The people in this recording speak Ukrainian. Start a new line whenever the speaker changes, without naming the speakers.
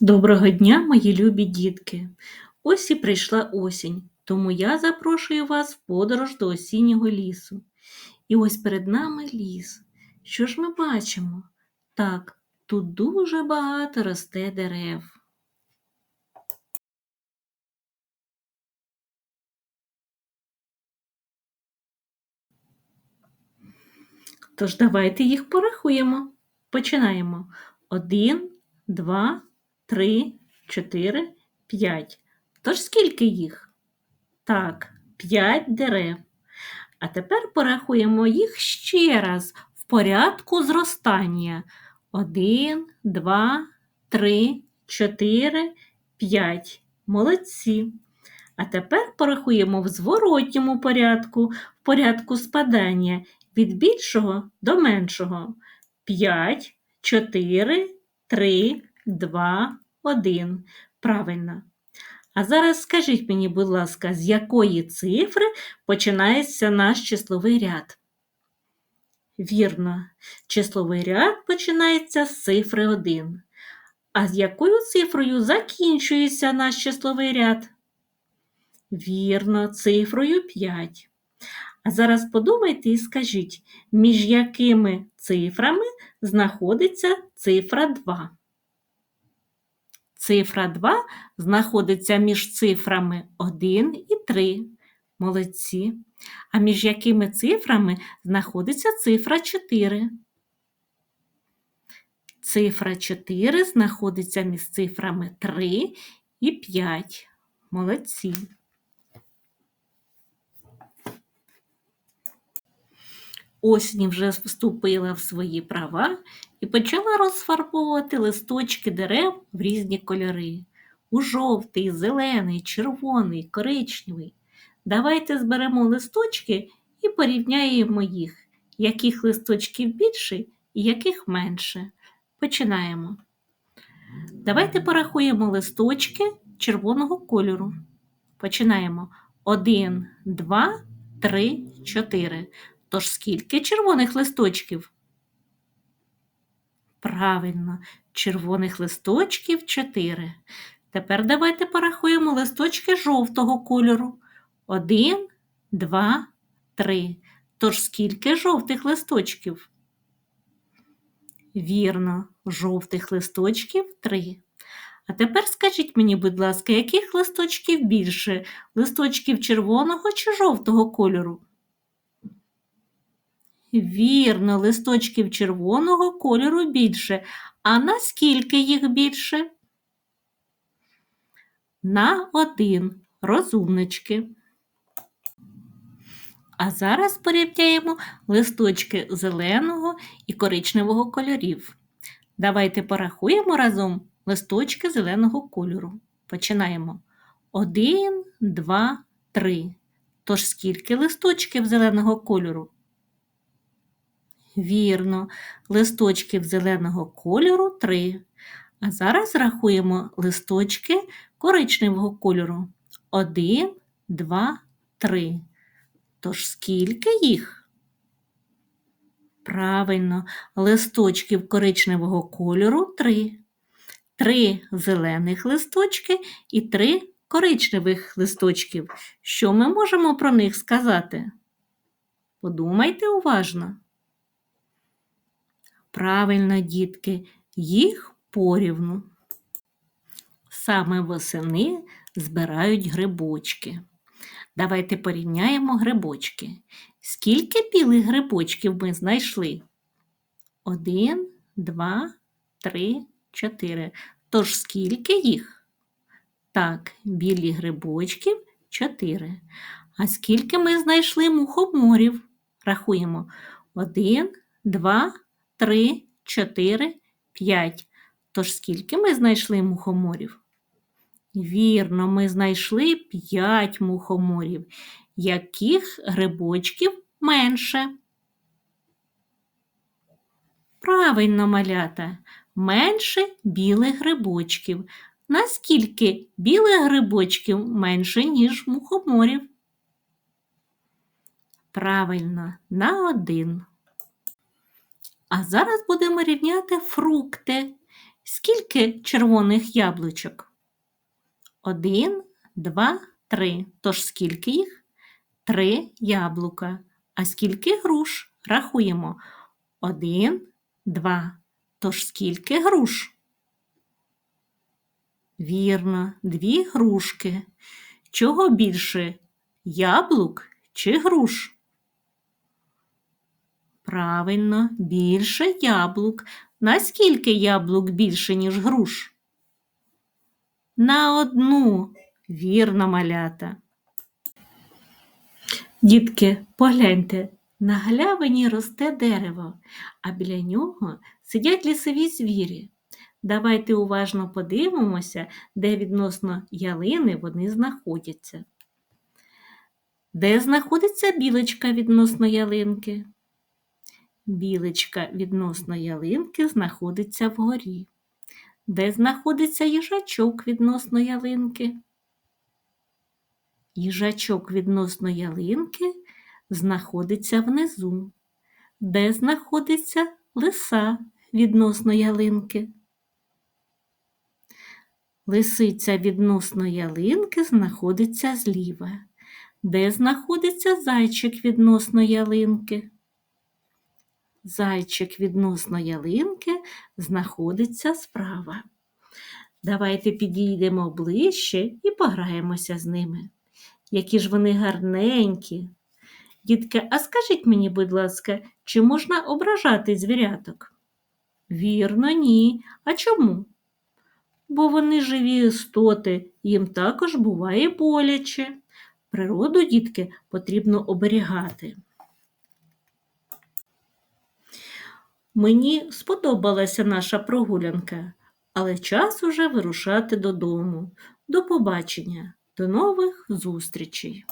Доброго дня, мої любі дітки! Ось і прийшла осінь, тому я запрошую вас в подорож до осіннього лісу. І ось перед нами ліс. Що ж ми бачимо? Так, тут дуже багато росте дерев. Тож давайте їх порахуємо. Починаємо. Один, два, три, чотири, п'ять. Тож скільки їх? Так, п'ять дерев. А тепер порахуємо їх ще раз в порядку зростання. Один, два, три, чотири, п'ять. Молодці. А тепер порахуємо в зворотньому порядку, в порядку спадання від більшого до меншого. 5, 4, 3, 2, 1. Правильно. А зараз скажіть мені, будь ласка, з якої цифри починається наш числовий ряд? Вірно, числовий ряд починається з цифри 1. А з якою цифрою закінчується наш числовий ряд? Вірно, цифрою 5. А зараз подумайте і скажіть, між якими цифрами знаходиться цифра 2. Цифра 2 знаходиться між цифрами 1 і 3. Молодці. А між якими цифрами знаходиться цифра 4? Цифра 4 знаходиться між цифрами 3 і 5. Молодці. Осінь вже вступила в свої права і почала розфарбовувати листочки дерев в різні кольори. У жовтий, зелений, червоний, коричневий. Давайте зберемо листочки і порівняємо їх, яких листочків більше і яких менше. Починаємо. Давайте порахуємо листочки червоного кольору. Починаємо. Один, два, три, чотири. Тож скільки червоних листочків? Правильно, червоних листочків чотири. Тепер давайте порахуємо листочки жовтого кольору. Один, два, три. Тож скільки жовтих листочків? Вірно, жовтих листочків три. А тепер скажіть мені, будь ласка, яких листочків більше? Листочків червоного чи жовтого кольору? Вірно, листочків червоного кольору більше. А наскільки їх більше? На один розумнички. А зараз порівняємо листочки зеленого і коричневого кольорів. Давайте порахуємо разом листочки зеленого кольору. Починаємо. Один, два, три. Тож скільки листочків зеленого кольору? Вірно, листочків зеленого кольору три. А зараз рахуємо листочки коричневого кольору. Один, два, три. Тож скільки їх? Правильно, листочків коричневого кольору три. Три зелених листочки і три коричневих листочків. Що ми можемо про них сказати? Подумайте уважно. Правильно, дітки, їх порівну. Саме восени збирають грибочки. Давайте порівняємо грибочки. Скільки білих грибочків ми знайшли? Один, два, три, чотири. Тож скільки їх? Так, білі грибочків чотири. А скільки ми знайшли мухоморів? Рахуємо. Один, два, три, чотири, п'ять. Тож скільки ми знайшли мухоморів? Вірно, ми знайшли п'ять мухоморів. Яких грибочків менше? Правильно, малята, менше білих грибочків. Наскільки білих грибочків менше, ніж мухоморів? Правильно, на один. А зараз будемо рівняти фрукти. скільки червоних яблучок? Один, два, три. Тож скільки їх? Три яблука. А скільки груш? Рахуємо. Один, два. Тож скільки груш? Вірно, дві грушки. Чого більше? Яблук чи груш? Правильно, більше яблук. Наскільки яблук більше, ніж груш? На одну. Вірно, малята. Дітки, погляньте, на галявині росте дерево, а біля нього сидять лісові звірі. Давайте уважно подивимося, де відносно ялини вони знаходяться. Де знаходиться білочка відносно ялинки? Білочка відносно ялинки знаходиться вгорі. Де знаходиться їжачок відносно ялинки? Їжачок відносно ялинки знаходиться внизу. Де знаходиться лиса відносно ялинки? Лисиця відносно ялинки знаходиться зліва. Де знаходиться зайчик відносно ялинки? Зайчик відносно ялинки знаходиться справа. Давайте підійдемо ближче і пограємося з ними. Які ж вони гарненькі. Дітки, а скажіть мені, будь ласка, чи можна ображати звіряток? Вірно, ні. А чому? Бо вони живі істоти, їм також буває боляче. Природу, дітки, потрібно оберігати. Мені сподобалася наша прогулянка, але час уже вирушати додому. До побачення, до нових зустрічей!